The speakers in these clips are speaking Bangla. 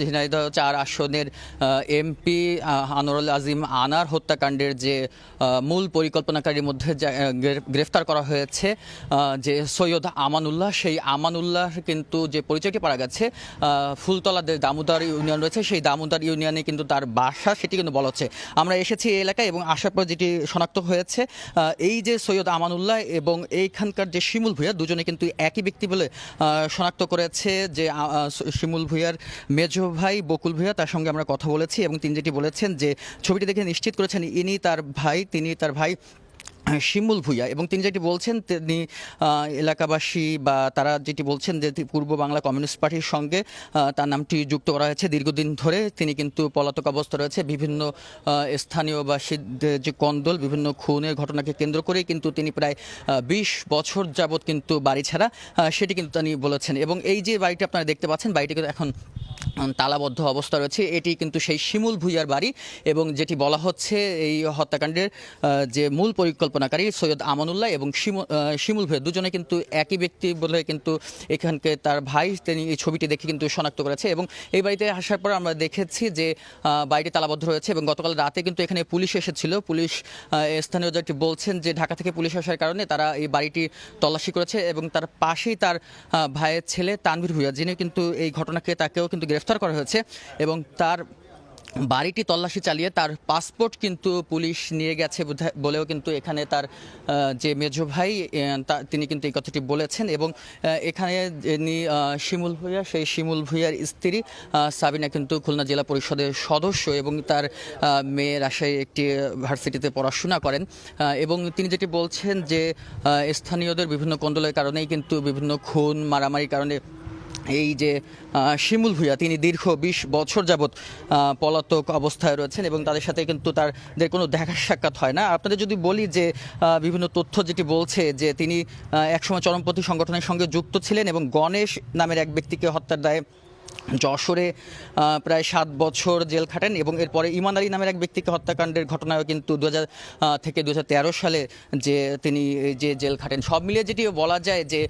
ঝিনাইদহ চার আসনের এমপি আনোয়ারুল আজিম আনার হত্যাকাণ্ডের যে মূল পরিকল্পনাকারীর মধ্যে গ্রেফতার করা হয়েছে যে সৈয়দ আমানুল্লাহ, সেই আমানুল্লাহ কিন্তু যে পরিচয়টি পাওয়া গেছে ফুলতলা দামোদর ইউনিয়ন রয়েছে, সেই দামোদর ইউনিয়নে কিন্তু তার বাসা, সেটি কিন্তু বলা হচ্ছে। আমরা এসেছি এই এলাকায় এবং আসার পর যেটি শনাক্ত হয়েছে এই যে সৈয়দ আমানুল্লাহ এবং এইখানকার যে শিমুল ভূঁইয়া, দুজনে কিন্তু একই ব্যক্তি বলে শনাক্ত করেছে যে শিমুল ভূঁইয়ার মেজ ভাই বকুল ভূঁইয়া তার সঙ্গে আমরা কথা বলেছি এবং তিনি যেটি বলেছেন যে ছবিটি দেখে নিশ্চিত করেছেন ইনি তার ভাই তিনি তার ভাই শিমুল ভূঁইয়া এবং তিনি যেটি বলছেন তিনি এলাকাবাসী বা তারা যেটি বলছেন যে পূর্ব বাংলা কমিউনিস্ট পার্টির সঙ্গে তার নামটি যুক্ত করা হয়েছে। দীর্ঘদিন ধরে তিনি কিন্তু পলাতক অবস্থা রয়েছে। বিভিন্ন আহ, স্থানীয় বাসীদের যে কন্দল বিভিন্ন খুনের ঘটনাকে কেন্দ্র করে কিন্তু তিনি প্রায় বিশ বছর যাবৎ কিন্তু বাড়ি ছাড়া সেটি কিন্তু তিনি বলেছেন। এবং এই যে বাড়িটি আপনারা দেখতে পাচ্ছেন বাড়িটি কিন্তু এখন তালাবদ্ধ অবস্থা রয়েছে। এটি কিন্তু সেই শিমুল ভুইয়ার বাড়ি এবং যেটি বলা হচ্ছে এই হত্যাকাণ্ডের যে মূল পরিকল্পনাকারী সৈয়দ আমানুল্লাহ এবং শিমু- শিমুল ভুইয়া দুজনে কিন্তু একই ব্যক্তি বলে কিন্তু এখানকে তার ভাই তিনি এই ছবিটি দেখে কিন্তু শনাক্ত করেছে এবং এই বাড়িতে আসার পর আমরা দেখেছি যে বাড়িটি তালাবদ্ধ রয়েছে এবং গতকাল রাতে কিন্তু এখানে পুলিশ এসেছিল। পুলিশ স্থানীয় যেটি বলছেন যে ঢাকা থেকে পুলিশ আসার কারণে তারা এই বাড়িটি তল্লাশি করেছে এবং তার পাশেই তার ভাইয়ের ছেলে তানভীর ভুইয়া, যিনি কিন্তু এই ঘটনাকে তাকেও কিন্তু গ্রেফতার করা হয়েছে এবং তার বাড়িটি তল্লাশি চালিয়ে তার পাসপোর্ট কিন্তু পুলিশ নিয়ে গেছে বলেও কিন্তু এখানে তার যে মেজো ভাই তিনি কিন্তু এই কথাটি বলেছেন এবং এখানে যিনি শিমুল ভূঁইয়া সেই শিমুল ভূঁইয়ার স্ত্রী সাবিনা কিন্তু খুলনা জেলা পরিষদের সদস্য এবং তার আহ, মেয়ের আশায় একটি ভার্সিটিতে পড়াশোনা করেন। এবং তিনি যেটি বলছেন যে স্থানীয়দের বিভিন্ন কন্দলের কারণেই কিন্তু বিভিন্ন খুন মারামারির কারণে এই যে শিমুল ভুঁইয়া, তিনি দীর্ঘ বিশ বছর যাবৎ পলাতক অবস্থায় রয়েছেন এবং তাদের সাথে কিন্তু তাদের কোনো দেখা সাক্ষাৎ হয় না। আপনাদের যদি বলি যে বিভিন্ন তথ্য যেটি বলছে যে, তিনি একসময় চরমপন্থী সংগঠনের সঙ্গে যুক্ত ছিলেন এবং গণেশ নামের এক ব্যক্তিকে হত্যার দায়ে যশোরে প্রায় সাত বছর জেল খাটেন এবং এরপরে ইমান আলী নামের এক ব্যক্তিকে হত্যাকাণ্ডের ঘটনায় কিন্তু দু হাজার থেকে দু হাজার তেরো সালে যে তিনি যে জেল খাটেন। সব মিলিয়ে যেটি বলা যায় যে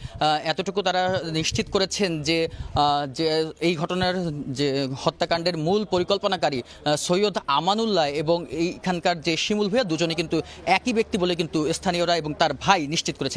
এতটুকু তারা নিশ্চিত করেছেন যে যে এই ঘটনার যে হত্যাকাণ্ডের মূল পরিকল্পনাকারী সৈয়দ আমানুল্লাহ এবং এইখানকার যে শিমুল ভূঁইয়া দুজনে কিন্তু একই ব্যক্তি বলে কিন্তু স্থানীয়রা এবং তার ভাই নিশ্চিত করেছে।